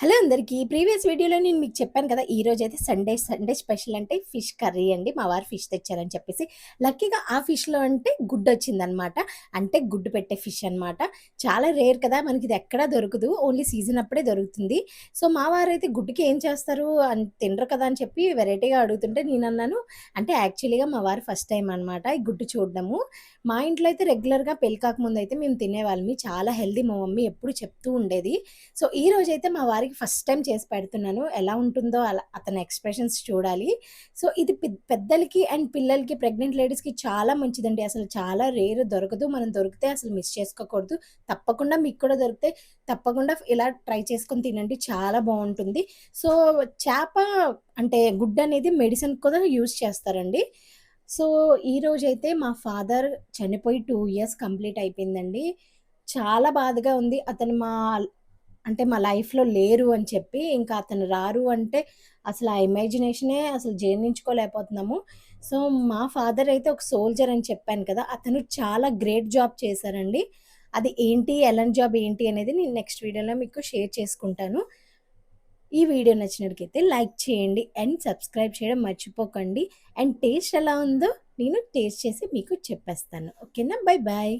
Hello అందరికీ. Previous వీడియోలో నేను మీకు చెప్పాను కదా ఈ రోజు అయితే సండే సండే స్పెషల్ అంటే ఫిష్ కర్రీ అండి. మా వారు ఫిష్ తెచ్చారని చెప్పేసి. లక్కీగా ఆ ఫిష్లో అంటే గుడ్డు వచ్చిందనమాట అంటే గుడ్డు పెట్టే ఫిష్ అన్నమాట. చాలా రేర్ కదా మనకి ఇది ఎక్కడా దొరకదు. ఓన్లీ సీజన్ అప్పుడే దొరుకుతుంది. సో మా వారు అయితే గుడ్డుకి ఏం చేస్తారు అని తినరు కదా అని చెప్పి వెరైటీగా అడుగుతుంటే నేను అన్నాను. అంటే యాక్చువల్లీగా మా వారు ఫస్ట్ టైం అనమాట ఈ గుడ్డు చూడడము. మా ఇంట్లో అయితే రెగ్యులర్గా పెళ్ళి కాకముందు అయితే మేము తినేవాళ్ళమి. చాలా హెల్దీ మా మమ్మీ ఎప్పుడు చెప్తూ ఉండేది. సో ఈ రోజు అయితే మా వారికి ఫస్ట్ టైం చేసి పెడుతున్నాను. ఎలా ఉంటుందో అలా అతని ఎక్స్ప్రెషన్స్ చూడాలి. సో ఇది పెద్దలకి అండ్ పిల్లలకి ప్రెగ్నెంట్ లేడీస్కి చాలా మంచిదండి. అసలు చాలా రేర్ దొరకదు. మనం దొరికితే అసలు మిస్ చేసుకోకూడదు. తప్పకుండా మీకు కూడా దొరికితే తప్పకుండా ఇలా ట్రై చేసుకొని తినండి. చాలా బాగుంటుంది. సో చేప అంటే గుడ్డ అనేది మెడిసిన్ కూడా యూజ్ చేస్తారండి. సో ఈ అయితే మా ఫాదర్ చనిపోయి టూ ఇయర్స్ కంప్లీట్ అయిపోయిందండి. చాలా బాధగా ఉంది. అతను మా అంటే మా లైఫ్‌లో లేరు అని చెప్పి, ఇంకా అతను రారు అంటే అసలు ఆ ఇమాజినేషనే అసలు జీర్ణించుకోలేకపోతున్నాము. సో, మా ఫాదర్ అయితే ఒక సోల్జర్ అని చెప్పాను కదా! అతను చాలా గ్రేట్ జాబ్ చేశారండి. అది ఏంటి, ఎలాంటి జాబ్ ఏంటి అనేది నేను నెక్స్ట్ వీడియోలో మీకు షేర్ చేసుకుంటాను. ఈ వీడియో నచ్చినట్లయితే లైక్ చేయండి అండ్ సబ్స్క్రైబ్ చేయడం మర్చిపోకండి. అండ్ టేస్ట్ ఎలా ఉందో నేను టేస్ట్ చేసి మీకు చెప్పేస్తాను. ఓకేనా? Bye bye.